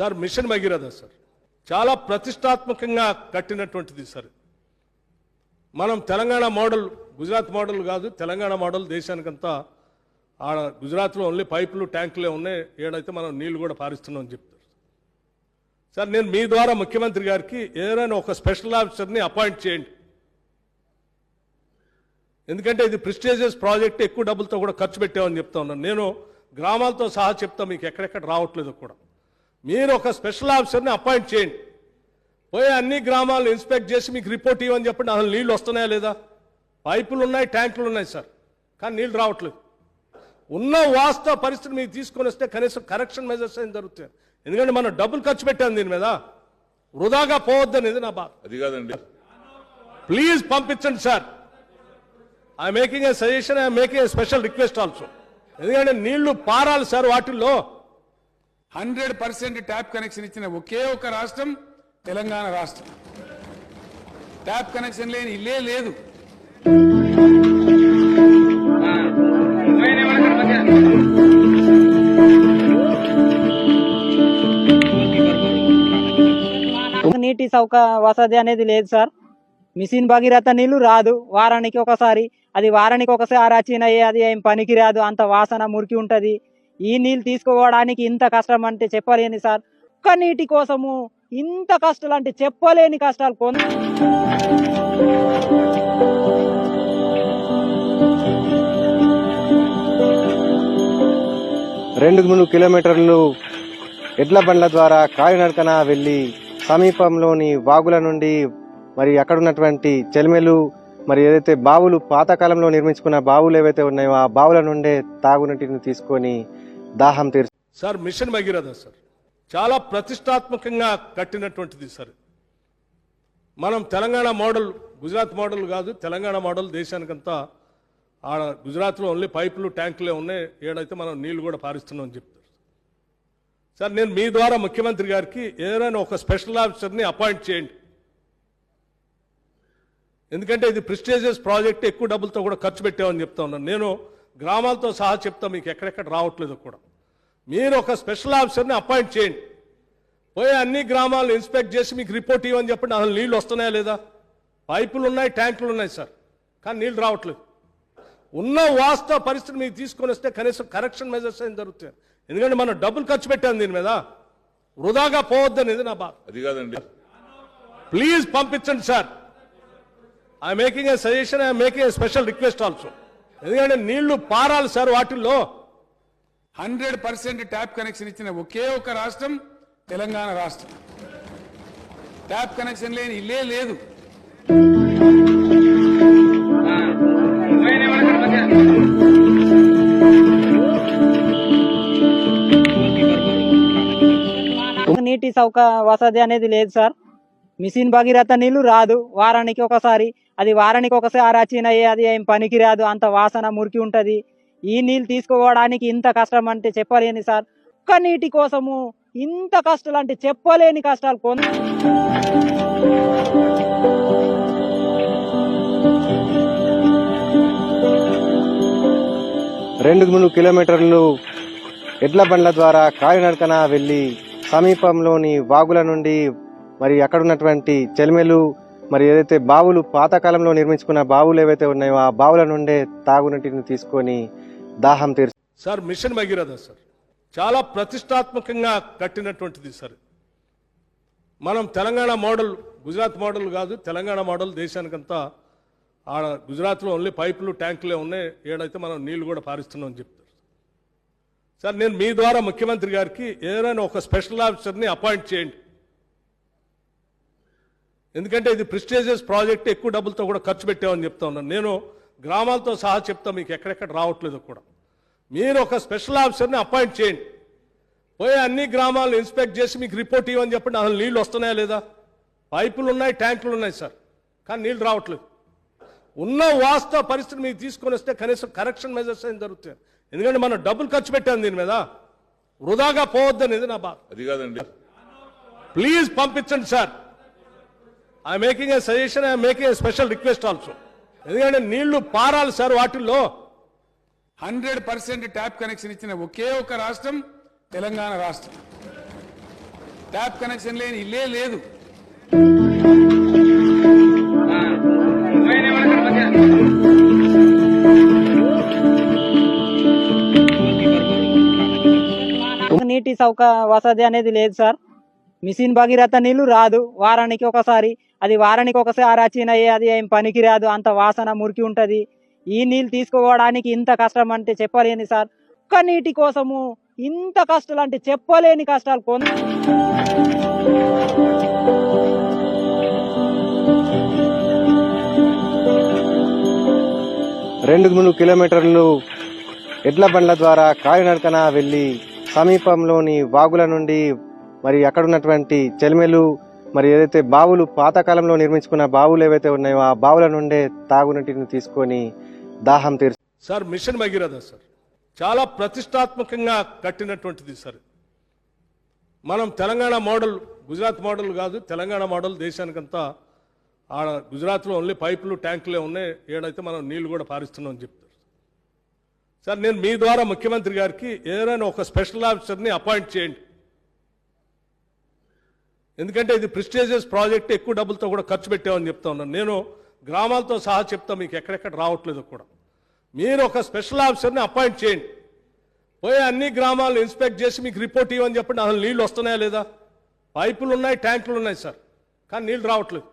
Sir machine Bhagiratha sir. చాలా ప్రతిష్టాత్మకంగా కట్టినటువంటిది sir. మనం తెలంగాణ మోడల్ గుజరాత్ మోడల్ కాదు తెలంగాణ మోడల్ దేశానికంతా ఆడ గుజరాత్లో ఓన్లీ పైపులు ట్యాంకులే ఉన్నాయి. ఏడైతే మనం నీళ్ళు కూడా పారిస్తున్నాం అని చెప్తారు. సార్ నేను మీ ద్వారా ముఖ్యమంత్రి గారికి ఏదైనా ఒక స్పెషల్ ఆఫీసర్ని అపాయింట్ చేయండి. ఎందుకంటే ఇది ప్రిస్టేజియస్ ప్రాజెక్ట్ ఎక్కువ డబ్బులతో కూడా ఖర్చు పెట్టామని చెప్తా ఉన్నాను. నేను గ్రామాలతో సహా చెప్తా మీకు ఎక్కడెక్కడ రావట్లేదు కూడా. మీరు ఒక స్పెషల్ ఆఫీసర్ని అపాయింట్ చేయండి. పోయి అన్ని గ్రామాలను ఇన్స్పెక్ట్ చేసి మీకు రిపోర్ట్ ఇవ్వని చెప్పండి అసలు నీళ్ళు వస్తున్నాయా లేదా? పైపులు ఉన్నాయి ట్యాంకులు ఉన్నాయి సార్. కానీ నీళ్ళు రావట్లేదు. ఉన్న వాస్తవ పరిస్థితి మీకు తీసుకొని వస్తే కనీసం కరెక్షన్ మెజర్స్ అయిన జరుగుతాయి? ఎందుకంటే మనం డబ్బులు ఖర్చు పెట్టాం దీని మీద. వృధాగా పోవద్దనేది నా బాధ. అది కాదండి. ప్లీజ్ పంపించండి sir. I making a suggestion I making a special request also ఎందుకంటే నీళ్ళు పారాలి సార్ వాటిల్లో. హండ్రెడ్ పర్సెంట్ ట్యాప్ కనెక్షన్ ఇచ్చిన ఒకే ఒక రాష్ట్రం తెలంగాణ రాష్ట్రం. ట్యాప్ కనెక్షన్ లేని ఇల్లే లేదు. నీటి సౌక వసతి అనేది లేదు సార్. మిషన్ భగీరథ నీళ్ళు రాదు. వారానికి ఒకసారి అది వారానికి ఒకసారి వచ్చినాయి అది ఏం పనికి రాదు అంత వాసన మురికి ఉంటది. ఈ నీళ్ళు తీసుకోవడానికి ఇంత కష్టం అంటే చెప్పలేని సార్. ఒక్క నీటి కోసము ఇంత కష్టాలు అంటే చెప్పలేని కష్టాలు కొంత రెండు మూడు కిలోమీటర్లు ఎడ్ల బండ్ల ద్వారా కాలినడకన వెళ్ళి సమీపంలోని వాగుల నుండి మరి అక్కడ ఉన్నటువంటి చెలిమెలు మరి ఏదైతే బావులు పాతకాలంలో నిర్మించుకున్న బావులు ఏవైతే ఉన్నాయో ఆ బావుల నుండే తాగునీటిని తీసుకొని దాహం తీర్చు సార్ మిషన్ భగీరథ సార్. చాలా ప్రతిష్టాత్మకంగా కట్టినటువంటిది సార్. మనం తెలంగాణ మోడల్ గుజరాత్ మోడల్ కాదు తెలంగాణ మోడల్ దేశానికంతా ఆడ గుజరాత్లో ఓన్లీ పైపులు ట్యాంకులే ఉన్నాయి. ఏడైతే మనం నీళ్ళు కూడా పారిస్తున్నాం అని చెప్తారు. సార్ నేను మీ ద్వారా ముఖ్యమంత్రి గారికి ఏదైనా ఒక స్పెషల్ ఆఫీసర్ని అపాయింట్ చేయండి. ఎందుకంటే ఇది ప్రిస్టేజియస్ ప్రాజెక్ట్ ఎక్కువ డబ్బులతో కూడా ఖర్చు పెట్టామని చెప్తా ఉన్నాను. నేను గ్రామాలతో సహా చెప్తా మీకు ఎక్కడెక్కడ రావట్లేదు కూడా. మీరు ఒక స్పెషల్ ఆఫీసర్ని అపాయింట్ చేయండి. పోయి అన్ని గ్రామాలను ఇన్స్పెక్ట్ చేసి మీకు రిపోర్ట్ ఇవ్వని చెప్పండి అసలు నీళ్ళు వస్తున్నాయా లేదా? పైపులు ఉన్నాయి ట్యాంకులు ఉన్నాయి సార్ కానీ నీళ్ళు రావట్లేదు. ఉన్న వాస్తవ పరిస్థితి మీకు తీసుకొని వస్తే కనీసం కరెక్షన్ మెజర్స్ అయిన జరుగుతాయి? ఎందుకంటే మనం డబ్బులు ఖర్చు పెట్టాం దీని మీద. వృధాగా పోవద్దనేది నా బాధ. అది కాదండి. ప్లీజ్ పంపించండి sir. I making a suggestion I making a special request also ఎందుకంటే నీళ్ళు పారాలి సార్ వాటిల్లో. హండ్రెడ్ పర్సెంట్ ట్యాప్ కనెక్షన్ ఇచ్చిన ఒకే ఒక రాష్ట్రం తెలంగాణ రాష్ట్రం. ట్యాప్ కనెక్షన్ లేని ఇల్లే లేదు. నీటి సౌక వసతి అనేది లేదు సార్. మిషన్ భగీరథ నీళ్ళు రాదు. వారానికి ఒకసారి అది వారానికి ఒకసారి వచ్చినాయి అది ఏం పనికిరాదు అంత వాసన మురికి ఉంటుంది. ఈ నీళ్ళు తీసుకోవడానికి ఇంత కష్టం అంటే చెప్పలేని సార్. ఒక్క నీటి కోసము ఇంత కష్టాలు అంటే చెప్పలేని కష్టాలు కొంత రెండు మూడు కిలోమీటర్లు ఎడ్ల బండ్ల ద్వారా కాలినడకన వెళ్ళి సమీపంలోని వాగుల నుండి మరి అక్కడ ఉన్నటువంటి చెలిమెలు మరి ఏదైతే బావులు పాతకాలంలో నిర్మించుకున్న బావులు ఏవైతే ఉన్నాయో ఆ బావుల నుండే తాగునీటిని తీసుకొని దాహం తీర్చు సార్ మిషన్ భగీరథ సార్. చాలా ప్రతిష్టాత్మకంగా కట్టినటువంటిది సార్. మనం తెలంగాణ మోడల్ గుజరాత్ మోడల్ కాదు తెలంగాణ మోడల్ దేశానికంతా ఆడ గుజరాత్లో ఓన్లీ పైపులు ట్యాంకులే ఉన్నాయి. ఏడైతే మనం నీళ్ళు కూడా పారిస్తున్నాం అని చెప్తారు. సార్ నేను మీ ద్వారా ముఖ్యమంత్రి గారికి ఏదైనా ఒక స్పెషల్ ఆఫీసర్ని అపాయింట్ చేయండి. ఎందుకంటే ఇది ప్రిస్టేజియస్ ప్రాజెక్ట్ ఎక్కువ డబ్బులతో కూడా ఖర్చు పెట్టామని చెప్తా ఉన్నాను. నేను గ్రామాలతో సహా చెప్తా మీకు ఎక్కడెక్కడ రావట్లేదు కూడా. మీరు ఒక స్పెషల్ ఆఫీసర్ని అపాయింట్ చేయండి. పోయి అన్ని గ్రామాలను ఇన్స్పెక్ట్ చేసి మీకు రిపోర్ట్ ఇవ్వని చెప్పండి అసలు నీళ్ళు వస్తున్నాయా లేదా? పైపులు ఉన్నాయి ట్యాంకులు ఉన్నాయి సార్ కానీ నీళ్ళు రావట్లేదు. ఉన్న వాస్తవ పరిస్థితి మీకు తీసుకొని వస్తే కనీసం కరెక్షన్ మెజర్స్ అయిన జరుగుతాయి? ఎందుకంటే మనం డబ్బులు ఖర్చు పెట్టాం దీని మీద. వృధాగా పోవద్దనేది నా బాధ. అది కాదండి. ప్లీజ్ పంపించండి sir. I making a suggestion I making a special request also ఎందుకంటే నీళ్ళు పారాలి సార్ వాటిల్లో. హండ్రెడ్ పర్సెంట్ ట్యాప్ కనెక్షన్ ఇచ్చిన ఒకే ఒక రాష్ట్రం తెలంగాణ రాష్ట్రం. ట్యాప్ కనెక్షన్ లేని ఇల్లే లేదు. నీటి సౌక వసతి అనేది లేదు సార్. మిషన్ భగీరథ నీళ్ళు రాదు. వారానికి ఒకసారి. అది వారానికి ఒకసారి వచ్చినాయి అది ఏం పనికి రాదు అంత వాసన మురికి ఉంటుంది. ఈ నీళ్ళు తీసుకోవడానికి ఇంత కష్టం అంటే చెప్పలేని సార్. ఒక్క నీటి కోసము ఇంత కష్టాలు అంటే చెప్పలేని కష్టాలు కొంత రెండు మూడు కిలోమీటర్లు ఎడ్ల బండ్ల ద్వారా కాలినడకన వెళ్ళి సమీపంలోని వాగుల నుండి మరి అక్కడ ఉన్నటువంటి చెలిమెలు మరి ఏదైతే బావులు పాతకాలంలో నిర్మించుకున్న బావులు ఏవైతే ఉన్నాయో ఆ బావుల నుండే తాగునీటిని తీసుకొని దాహం తీర్చు సార్ మిషన్ భగీరథ సార్. చాలా ప్రతిష్టాత్మకంగా కట్టినటువంటిది సార్. మనం తెలంగాణ మోడల్ గుజరాత్ మోడల్ కాదు తెలంగాణ మోడల్ దేశానికంతా ఆడ గుజరాత్లో ఓన్లీ పైపులు ట్యాంకులే ఉన్నాయి. ఏడైతే మనం నీళ్ళు కూడా పారిస్తున్నాం అని చెప్తారు. సార్ నేను మీ ద్వారా ముఖ్యమంత్రి గారికి ఏదైనా ఒక స్పెషల్ ఆఫీసర్ని అపాయింట్ చేయండి. ఎందుకంటే ఇది ప్రిస్టేజియస్ ప్రాజెక్ట్ ఎక్కువ డబ్బులతో కూడా ఖర్చు పెట్టామని చెప్తా ఉన్నాను. నేను గ్రామాలతో సహా చెప్తా మీకు ఎక్కడెక్కడ రావట్లేదు కూడా. మీరు ఒక స్పెషల్ ఆఫీసర్ని అపాయింట్ చేయండి. పోయి అన్ని గ్రామాలను ఇన్స్పెక్ట్ చేసి మీకు రిపోర్ట్ ఇవ్వని చెప్పండి. అసలు నీళ్ళు వస్తున్నాయా లేదా? పైపులు ఉన్నాయి ట్యాంకులు ఉన్నాయి సార్. కానీ నీళ్ళు రావట్లేదు.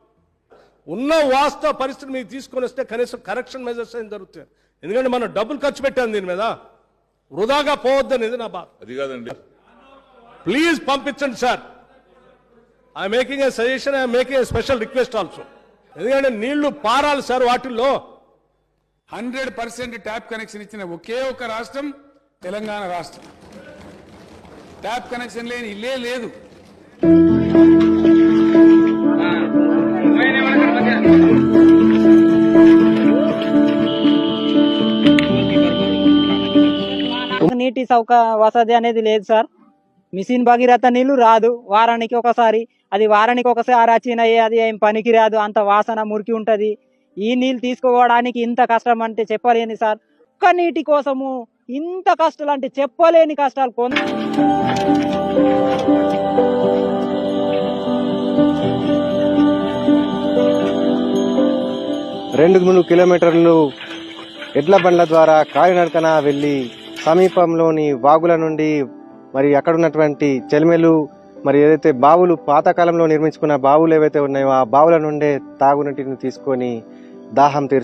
ఉన్న వాస్తవ పరిస్థితి మీకు తీసుకొని వస్తే కనీసం కరెక్షన్ మెజర్స్ అయిన జరుగుతాయి? ఎందుకంటే మనం డబ్బులు ఖర్చు పెట్టాం దీని మీద. వృధాగా పోవద్దనేది నా బాధ. అది కాదండి. ప్లీజ్ పంపించండి sir. I making a suggestion I making a special request also ఎందుకంటే నీళ్ళు పారాలి సార్ వాటిల్లో. హండ్రెడ్ పర్సెంట్ ట్యాప్ కనెక్షన్ ఇచ్చిన ఒకే ఒక రాష్ట్రం తెలంగాణ రాష్ట్రం. ట్యాప్ కనెక్షన్ లేని ఇల్లే లేదు. నీటి సౌక వసతి అనేది లేదు సార్. మిషన్ భగీరథ నీళ్ళు రాదు. వారానికి ఒకసారి అది వారానికి ఒకసారి వచ్చినాయి అది ఏం పనికి రాదు. అంత వాసన మురికి ఉంటుంది. ఈ నీళ్ళు తీసుకోవడానికి ఇంత కష్టం అంటే చెప్పలేని సార్. ఒక్క నీటి కోసము ఇంత కష్టాలు అంటే చెప్పలేని కష్టాలు కొంత రెండు మూడు కిలోమీటర్లు ఎడ్ల బండ్ల ద్వారా కాలినడకన వెళ్ళి సమీపంలోని వాగుల నుండి మరి అక్కడ ఉన్నటువంటి చెలిమెలు మరి ఏదైతే బావులు పాతకాలంలో నిర్మించుకున్న బావులు ఏవైతే ఉన్నాయో ఆ బావుల నుండే తాగునీటిని తీసుకొని దాహం తీర్చు